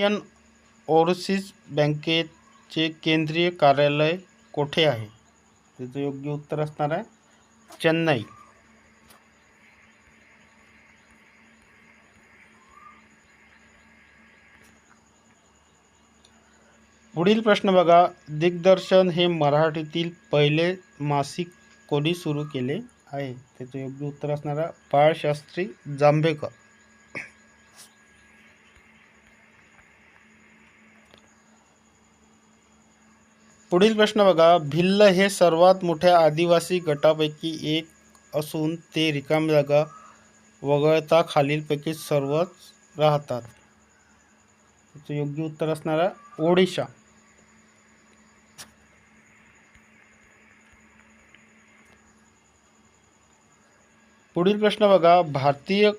Indian overseas बँकेचे केंद्रीय कार्यालय कोठे आहे? त्याचं योग्य उत्तर असणार आहे चेन्नई. पुढील प्रश्न बघा. दिग्दर्शन हे मराठीतील पहिले मासिक कोणी सुरू केले आहे? त्याचं योग्य उत्तर असणार आहे बाळशास्त्री जांभेकर. पुढील प्रश्न बघा. भिल्ल हे सर्वात मोठ्या आदिवासी गटापैकी एक असून ते रिकाम जागा वगळता खालीलपैकी सर्वच राहतात. त्याचं योग्य उत्तर असणार आहे ओडिशा. पुढील प्रश्न बघा. भारतीय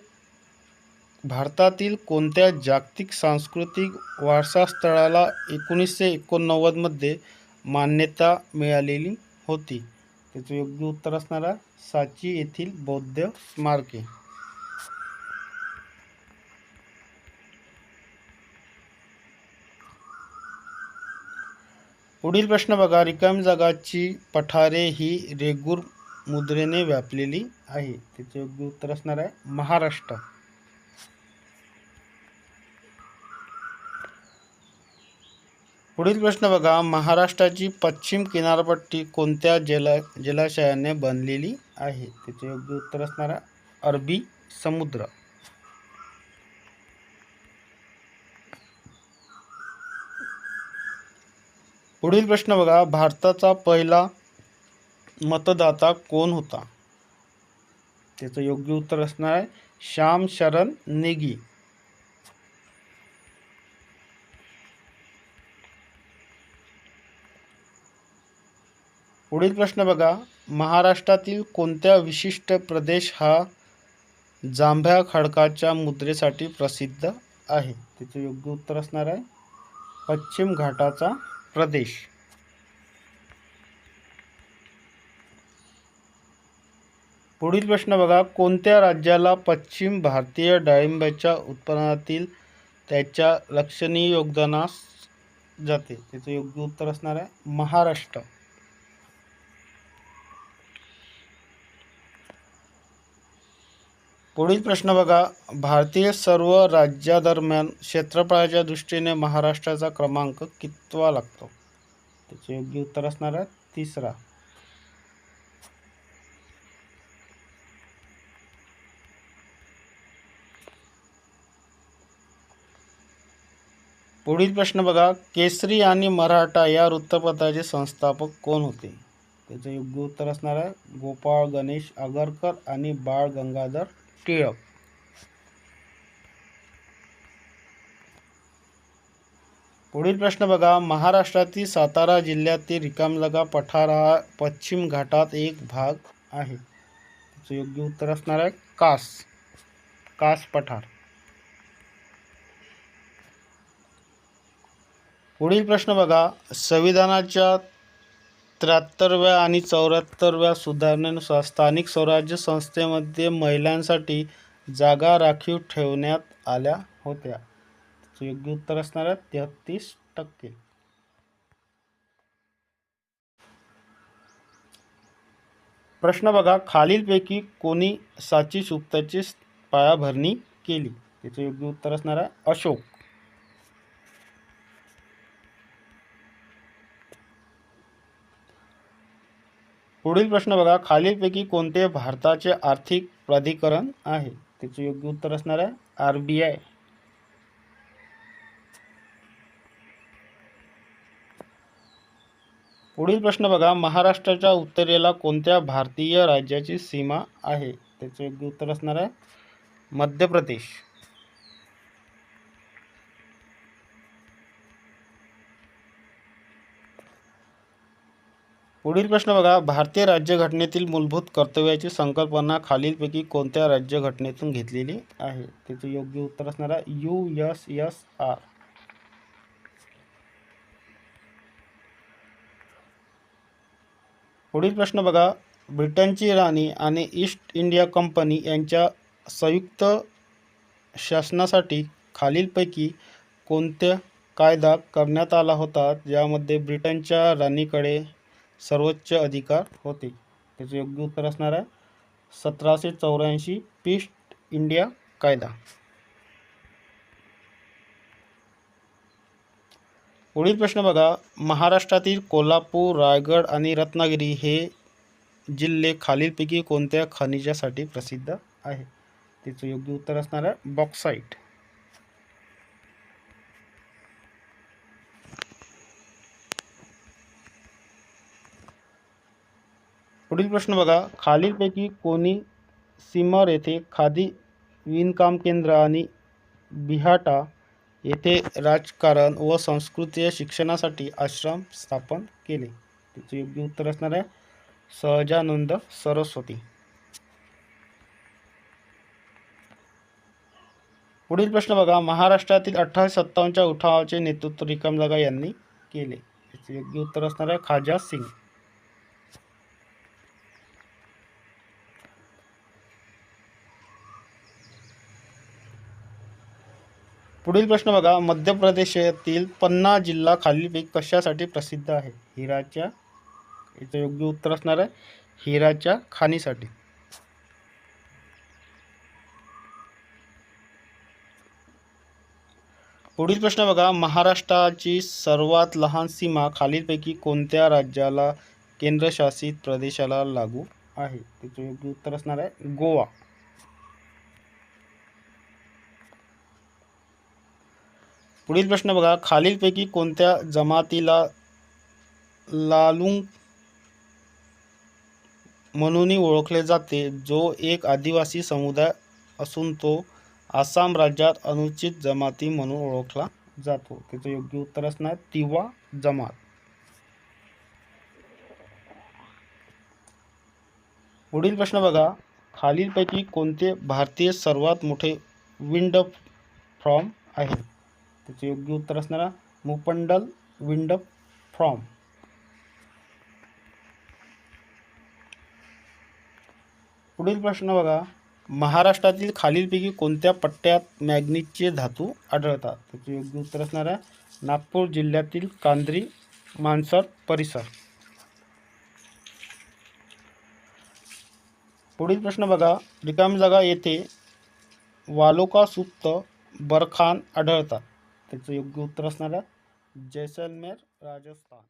भारतातील कोणत्या जागतिक सांस्कृतिक वारसा स्थळाला एकोणीसशे एकोणनव्वदमध्ये मान्यता मिळालेली होती. त्याचं योग्य उत्तर असणार आहे साची येथील बौद्ध स्मारके पुढील प्रश्न बघा. रिकामी जागाची पठारे ही रेगूर मुद्रेने व्यापलेली आहे. त्याचे योग्य उत्तर असणार आहे महाराष्ट्र. पुढील प्रश्न बघा. महाराष्ट्राची पश्चिम किनारपट्टी कोणत्या जला जलाशयाने बनलेली आहे? त्याचे योग्य उत्तर असणार आहे अरबी समुद्र. पुढील प्रश्न बघा. भारताचा पहिला मतदाता कोण होता? त्याचं योग्य उत्तर असणार आहे. श्याम शरण नेगी. पुढील प्रश्न बघा. महाराष्ट्रातील कोणत्या विशिष्ट प्रदेश हा जांभ्या खडकाच्या मुद्रेसाठी प्रसिद्ध आहे? त्याचं योग्य उत्तर असणार आहे. पश्चिम घाटाचा प्रदेश. पुढील प्रश्न बघा. कोणत्या राज्याला पश्चिम भारतीय डाळिंबाच्या उत्पादनातील त्याच्या लक्षणीय योगदानास जाते? त्याचं योग्य उत्तर असणार आहे महाराष्ट्र. पुढील प्रश्न बघा. भारतीय सर्व राज्यादरम्यान क्षेत्रफळाच्या दृष्टीने महाराष्ट्राचा क्रमांक कितवा लागतो? त्याचे योग्य उत्तर असणार आहे तिसरा. पुढील प्रश्न बघा. केसरी आणि मराठा या वृत्तपत्राचे संस्थापक कोण होते? त्याचं योग्य उत्तर असणार आहे गोपाळ गणेश आगरकर आणि बाळ गंगाधर टिळक. पुढील प्रश्न बघा. महाराष्ट्रातील सातारा जिल्ह्यातील रिकामलगा पठार हा पश्चिम घाटात एक भाग आहे. त्याचं योग्य उत्तर असणार आहे कास. कास पठार. पुढील प्रश्न बघा. संविधानाच्या त्र्याहत्तरव्या आणि चौऱ्याहत्तरव्या सुधारणेनुसार स्थानिक स्वराज्य संस्थेमध्ये महिलांसाठी जागा राखीव ठेवण्यात आल्या होत्या. त्याचं योग्य उत्तर असणार आहे तेहतीस टक्के. प्रश्न बघा खालीलपैकी कोणी साची सुप्ताची पायाभरणी केली? त्याचं योग्य उत्तर असणार आहे अशोक. पुढील प्रश्न बघा. खालीलपैकी कोणते भारताचे आर्थिक प्राधिकरण आहे? त्याचे योग्य उत्तर असणार आहे आर बी आय. पुढील प्रश्न बघा. महाराष्ट्राच्या उत्तरेला कोणत्या भारतीय राज्याची सीमा आहे? त्याचे योग्य उत्तर असणार आहे मध्य प्रदेश. पुढील प्रश्न बघा. भारतीय राज्यघटनेतील मूलभूत कर्तव्याची संकल्पना खालीलपैकी कोणत्या राज्यघटनेतून घेतलेली आहे? त्याचे योग्य उत्तर असणार आहे. U S S R. पुढील प्रश्न बघा. ब्रिटनची राणी आणि ईस्ट इंडिया कंपनी यांच्या संयुक्त शासनासाठी खालीलपैकी कोणत्या कायदा करण्यात आला होता? ज्यामध्ये ब्रिटनच्या राणीकडे सर्वोच्च अधिकार होते. त्याचं योग्य उत्तर असणार आहे सतराशे चौऱ्याऐंशी पीस्ट इंडिया कायदा. पुढील प्रश्न बघा महाराष्ट्रातील कोल्हापूर रायगड आणि रत्नागिरी हे जिल्हे खालीलपैकी कोणत्या खनिजासाठी प्रसिद्ध आहे? त्याचं योग्य उत्तर असणार आहे बॉक्साईट. पुढील प्रश्न बघा. खालीलपैकी कोणी सिमर येथे खादी विणकाम केंद्र आणि बिहाटा येथे राजकारण व संस्कृतीय शिक्षणासाठी आश्रम स्थापन केले? त्याचं योग्य उत्तर असणार आहे. सहजानंद सरस्वती. पुढील प्रश्न बघा. महाराष्ट्रातील अठराशे सत्तावन्नच्या उठावाचे नेतृत्व रिकम जागा यांनी केले. याचे योग्य उत्तर असणार आहे खाजा सिंग. पुढील प्रश्न बघा. मध्य प्रदेशातील पन्ना जिल्हा खालीलपैकी कशासाठी प्रसिद्ध आहे? हिराच्या याचं योग्य उत्तर असणार आहे. हिराच्या खाणीसाठी. पुढील प्रश्न बघा. महाराष्ट्राची सर्वात लहान सीमा खालीलपैकी कोणत्या राज्याला केंद्रशासित प्रदेशाला लागू आहे? त्याचं योग्य उत्तर असणार आहे गोवा. पुढील प्रश्न बघा. खालीलपैकी कोणत्या जमातीला लालुंग म्हणूनही ओळखले जाते? जो एक आदिवासी समुदाय असून तो आसाम राज्यात अनुचित जमाती म्हणून ओळखला जातो. त्याचं योग्य उत्तर असणार तिवा जमात. पुढील प्रश्न बघा. खालीलपैकी कोणते भारतीय सर्वात मोठे विंड फ्रॉम आहे? त्याचे योग्य उत्तर असणारा मुपंडल विंड फ्रॉम. पुढील प्रश्न बघा. महाराष्ट्रातील खालीलपैकी कोणत्या पट्ट्यात मॅग्नीजचे धातू आढळतात? त्याचे योग्य उत्तर असणार आहे नागपूर जिल्ह्यातील कांद्री मानसर परिसर. पुढील प्रश्न बघा. रिकाम जागा येथे वालोका सुप्त बरखान आढळतात. त्याचं योग्य उत्तर असणार आहे जैसलमेर राजस्थान.